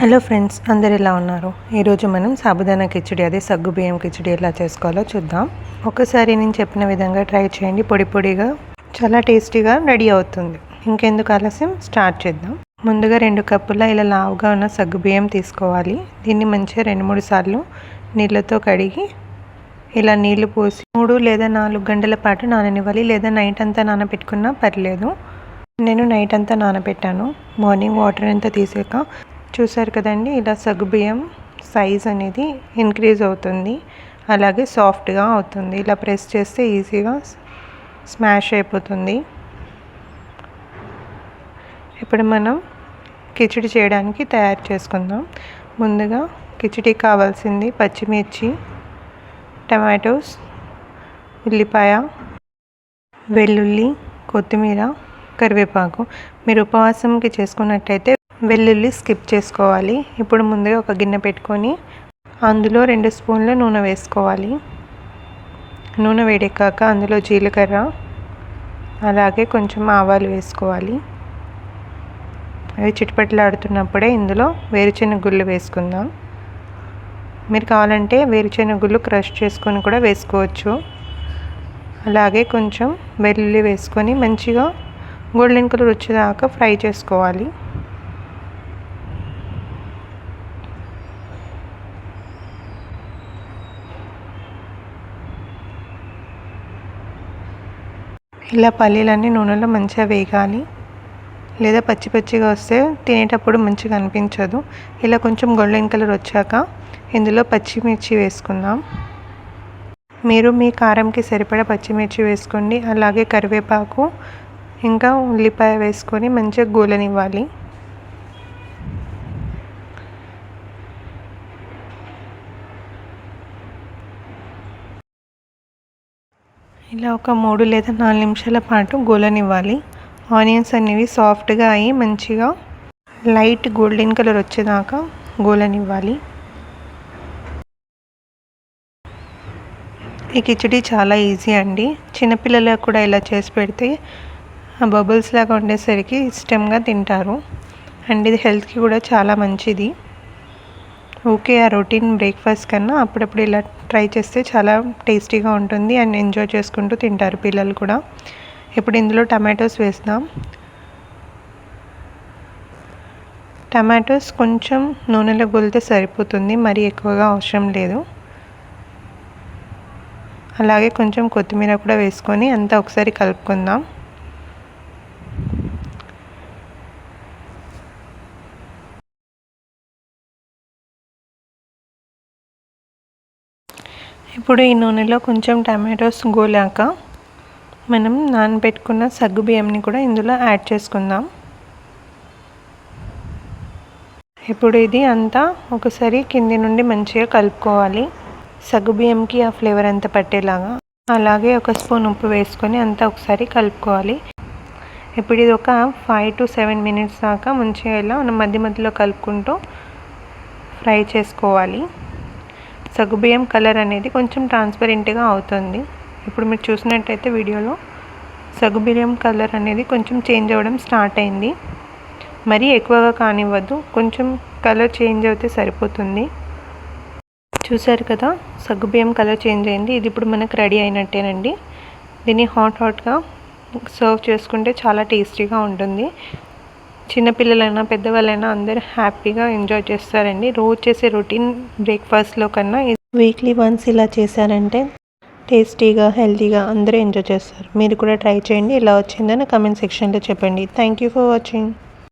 Hello friends అందరు ఎలా ఉన్నారు? ఈరోజు మనం సాబుదానా కిచడి అదే సగ్గు బియ్యం కిచడి ఎలా చేసుకోవాలో చూద్దాం. ఒకసారి నేను చెప్పిన విధంగా ట్రై చేయండి పొడి పొడిగా చాలా టేస్టీగా రెడీ అవుతుంది. ఇంకెందుకు ఆలస్యం? స్టార్ట్ చేద్దాం. ముందుగా రెండు కప్పుల ఇలా లావుగా ఉన్న సగ్గు బియ్యం తీసుకోవాలి. దీన్ని మంచిగా రెండు మూడు సార్లు నీళ్ళతో కడిగి ఇలా నీళ్ళు పోసి మూడు లేదా నాలుగు గంటల పాటు నాననివ్వాలి. లేదా నైట్ అంతా నానబెట్టుకున్నా పర్లేదు. నేను నైట్ అంతా నానబెట్టాను. మార్నింగ్ వాటర్ అంతా తీసాక చూసారు కదండి ఇలా సగ్గుబియ్యం సైజ్ అనేది ఇంక్రీజ్ అవుతుంది. అలాగే సాఫ్ట్గా అవుతుంది. ఇలా ప్రెస్ చేస్తే ఈజీగా స్మాష్ అయిపోతుంది. ఇప్పుడు మనం కిచిడి చేయడానికి తయారు చేసుకుందాం. ముందుగా కిచిడికి కావాల్సింది పచ్చిమిర్చి టమాటోస్ ఉల్లిపాయ వెల్లుల్లి కొత్తిమీర కరివేపాకు. మీరు ఉపవాసంకి చేసుకున్నట్టయితే వెల్లుల్లి స్కిప్ చేసుకోవాలి. ఇప్పుడు ముందుగా ఒక గిన్నె పెట్టుకొని అందులో రెండు స్పూన్ల నూనె వేసుకోవాలి. నూనె వేడెక్కాక అందులో జీలకర్ర అలాగే కొంచెం ఆవాలు వేసుకోవాలి. అవి చిటిపట్లాడుతున్నప్పుడే ఇందులో వేరుశెనగ గుళ్ళు వేసుకుందాం. మీరు కావాలంటే వేరుచెనగ గుళ్ళు క్రష్ చేసుకొని కూడా వేసుకోవచ్చు. అలాగే కొంచెం వెల్లుల్లి వేసుకొని మంచిగా గోల్డెన్ కలర్ వచ్చేదాకా ఫ్రై చేసుకోవాలి. ఇలా పల్లీలన్నీ నూనెలో మంచిగా వేగాలి. లేదా పచ్చి పచ్చిగా వస్తే తినేటప్పుడు మంచిగా అనిపించదు. ఇలా కొంచెం గోల్డెన్ కలర్ వచ్చాక ఇందులో పచ్చిమిర్చి వేసుకుందాం. మీరు మీ కారంకి సరిపడా పచ్చిమిర్చి వేసుకోండి. అలాగే కరివేపాకు ఇంకా ఉల్లిపాయ వేసుకొని మంచిగా గోలనివ్వాలి. ఇలా ఒక మూడు లేదా నాలుగు నిమిషాల పాటు గోలనివ్వాలి. ఆనియన్స్ అనేవి సాఫ్ట్గా అయ్యి మంచిగా లైట్ గోల్డెన్ కలర్ వచ్చేదాకా గోలనివ్వాలి. ఈ కిచడీ చాలా ఈజీ అండి. చిన్నపిల్లలకు కూడా ఇలా చేసి పెడితే ఆ బబుల్స్ లాగా ఉండేసరికి ఇష్టంగా తింటారు. అండ్ ఇది హెల్త్కి కూడా చాలా మంచిది. ఓకే ఆ రొటీన్ బ్రేక్ఫాస్ట్ కన్నా అప్పుడప్పుడు ఇలా ట్రై చేస్తే చాలా టేస్టీగా ఉంటుంది అండ్ ఎంజాయ్ చేసుకుంటూ తింటారు పిల్లలు కూడా. ఇప్పుడు ఇందులో టమాటోస్ వేస్తాం. టమాటోస్ కొంచెం నూనెలో గొలితే సరిపోతుంది మరీ ఎక్కువగా అవసరం లేదు. అలాగే కొంచెం కొత్తిమీర కూడా వేసుకొని అంతా ఒకసారి కలుపుకుందాం. ఇప్పుడు ఈ నూనెలో కొంచెం టమాటోస్ గోలాక మనం నానబెట్టుకున్న సగ్గు బియ్యంని కూడా ఇందులో యాడ్ చేసుకుందాం. ఇప్పుడు ఇది అంతా ఒకసారి కింది నుండి మంచిగా కలుపుకోవాలి. సగ్గు బియ్యంకి ఆ ఫ్లేవర్ అంతా పట్టేలాగా. అలాగే ఒక స్పూన్ ఉప్పు వేసుకొని అంతా ఒకసారి కలుపుకోవాలి. ఇప్పుడు ఇది ఒక ఫైవ్ టు సెవెన్ మినిట్స్ దాకా మంచిగా ఇలా మనం మధ్య మధ్యలో కలుపుకుంటూ ఫ్రై చేసుకోవాలి. సగ్గుబియ్యం కలర్ అనేది కొంచెం ట్రాన్స్పరెంట్గా అవుతుంది. ఇప్పుడు మీరు చూసినట్టయితే వీడియోలో సగ్గుబియ్యం కలర్ అనేది కొంచెం చేంజ్ అవ్వడం స్టార్ట్ అయింది. మరీ ఎక్కువగా కానివ్వద్దు కొంచెం కలర్ చేంజ్ అవుతే సరిపోతుంది. చూసారు కదా సగ్గుబియ్యం కలర్ చేంజ్ అయింది. ఇది ఇప్పుడు మనకు రెడీ అయినట్టేనండి. దీన్ని హాట్ హాట్గా సర్వ్ చేసుకుంటే చాలా టేస్టీగా ఉంటుంది. చిన్నపిల్లలైనా పెద్దవాళ్ళైనా అందరూ హ్యాపీగా ఎంజాయ్ చేస్తారండి. రోజు చేసే రొటీన్ బ్రేక్ఫాస్ట్లో కన్నా వీక్లీ వన్స్ ఇలా చేశారంటే టేస్టీగా హెల్తీగా అందరూ ఎంజాయ్ చేస్తారు. మీరు కూడా ట్రై చేయండి. ఇలా వచ్చిందని కమెంట్ సెక్షన్లో చెప్పండి. Thank you for watching